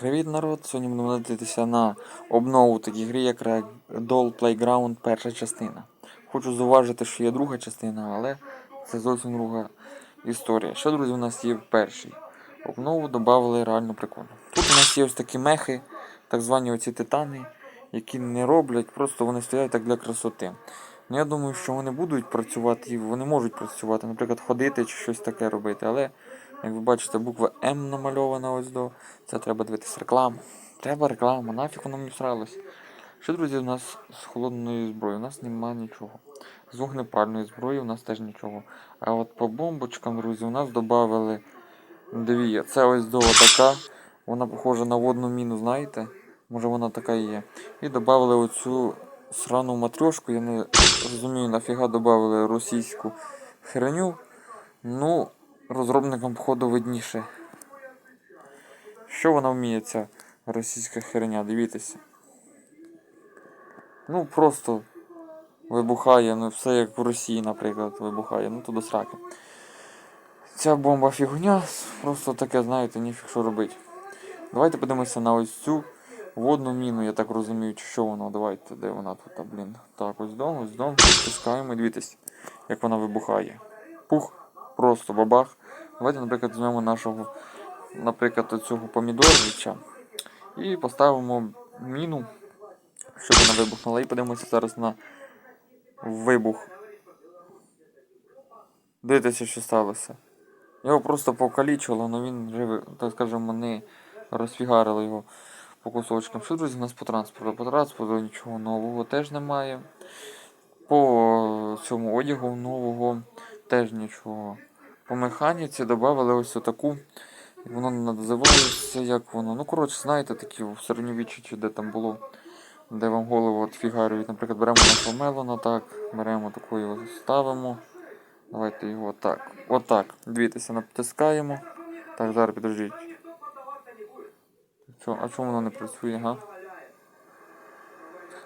Привіт, народ! Сьогодні будемо дивитися на обнову такій грі, як Doll Playground перша частина. Хочу зауважити, що є друга частина, але це зовсім друга історія. Що, друзі, у нас є в першій? Обнову додали реально прикольно. Тут у нас є ось такі мехи, так звані оці титани, які не роблять, просто вони стоять так для красоти. Ну, я думаю, що вони будуть працювати, і вони можуть працювати, наприклад, ходити чи щось таке робити, але. Як ви бачите, буква М намальована ось до. Це треба дивитися рекламу. Треба реклама, нафіг воно мені всралось. Що, друзі, у нас з холодною зброєю? У нас немає нічого. З вогнепальної зброї у нас теж нічого. А от по бомбочкам, друзі, у нас додали дві. Це ось до така. Вона похожа на водну міну, знаєте? Може вона така і є. І додали оцю срану матрьошку. Я не розумію, нафіга додали російську херню. Ну, розробникам походу видніше. Що вона вміє, ця російська херня, дивіться. Ну просто вибухає, ну все як в Росії, наприклад, вибухає, ну то до сраки. Ця бомба фігня, просто таке, знаєте, ніфіг що робить. Давайте подивимося на ось цю водну міну, я так розумію, чи що воно. Давайте, де вона тут, блін. Так, ось дом, ось дом, пускаємо і дивіться, як вона вибухає. Пух, просто бабах. Давайте, наприклад, візьмемо нашого, наприклад, цього помідоровича і поставимо міну, щоб вона вибухнула. І подивимося зараз на вибух. Дивіться, що сталося. Його просто покалічило, але він живий, так скажемо, не розфігарили його по кусочкам. Що, друзі, у нас по транспорту? По транспорту нічого нового теж немає. По цьому одягу нового теж нічого. По механіці додали ось таку. Воно називається, як воно. Ну, коротше, знаєте, такі в середньовіччі, де там було, де вам голову от фігарюють. Наприклад, беремо нашого мелона, так, беремо таку ставимо. Давайте його так. Отак. Дивіться, натискаємо. Так, зараз підождіть. Що, а чому воно не працює, га?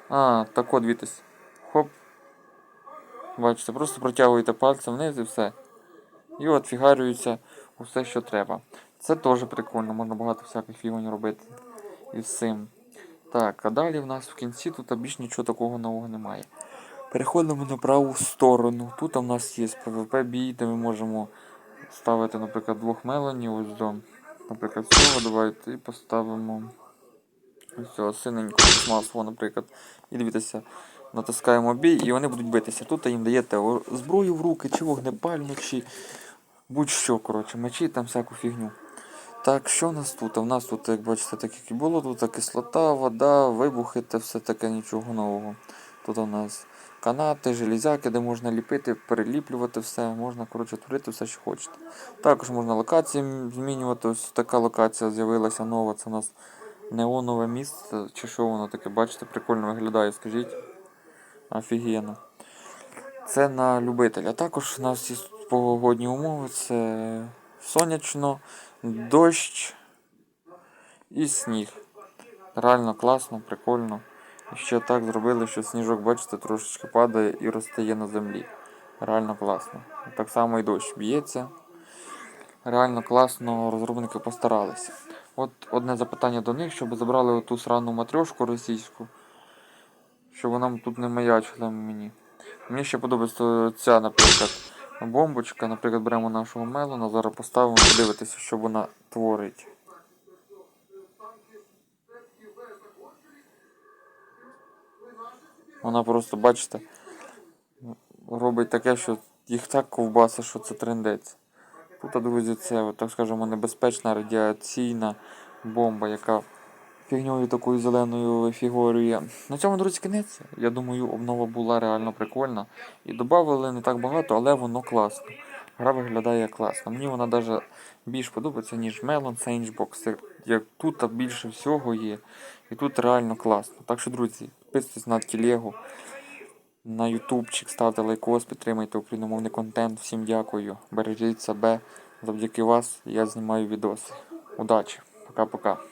А, так от дивіться. Хоп. Бачите, просто протягуєте пальцем вниз і все. І от фігарюється усе, що треба. Це теж прикольно, можна багато всяких фігонь робити із цим. Так, а далі в нас в кінці тут більш нічого такого нового немає. Переходимо на праву сторону. Тут у нас є PvP бій, де ми можемо ставити, наприклад, двох мелонів. Ось до, наприклад, цього давайте і поставимо ось цього синенького масового, наприклад. І дивіться, натискаємо бій і вони будуть битися. Тут їм даєте зброю в руки, чи вогнепальну, чи будь-що, коротше, мечі, там всяку фігню. Так, що у нас тут? У нас тут, як бачите, так як і було, тут кислота, вода, вибухи та все таке нічого нового. Тут у нас канати, железяки, де можна ліпити, переліплювати все, можна коротше, творити все, що хочете. Також можна локації змінювати. Ось така локація з'явилася нова. Це у нас неонове місце. Чи що воно таке, бачите, прикольно виглядає, скажіть. Офігенно. Це на любителя. Також у нас є погодні умови, це сонячно, дощ і сніг. Реально класно, прикольно. І ще так зробили, що сніжок, бачите, трошечки падає і розтає на землі. Реально класно. Так само і дощ б'ється. Реально класно, розробники постаралися. От одне запитання до них, щоб забрали оту срану матрьошку російську, щоб вона тут не маячила мені. Мені ще подобається ця, наприклад, бомбочка. Наприклад, беремо нашого мелона, зараз поставимо, подивитися, що вона творить. Вона просто, бачите, робить таке, що їх так ковбаса, що це трендець. Тут, друзі, це, так скажемо, небезпечна радіаційна бомба, яка фігньою такою зеленою фігурює. На цьому, друзі, кінець. Я думаю, обнова була реально прикольна. І додали не так багато, але воно класно. Гра виглядає класно. Мені вона навіть більш подобається, ніж Melon Sandbox. Як тут більше всього є. І тут реально класно. Так що, друзі, підписуйтесь на телегу, на ютубчик, ставте лайкос, підтримайте україномовний контент. Всім дякую. Бережіть себе. Завдяки вас я знімаю відоси. Удачі. Пока-пока.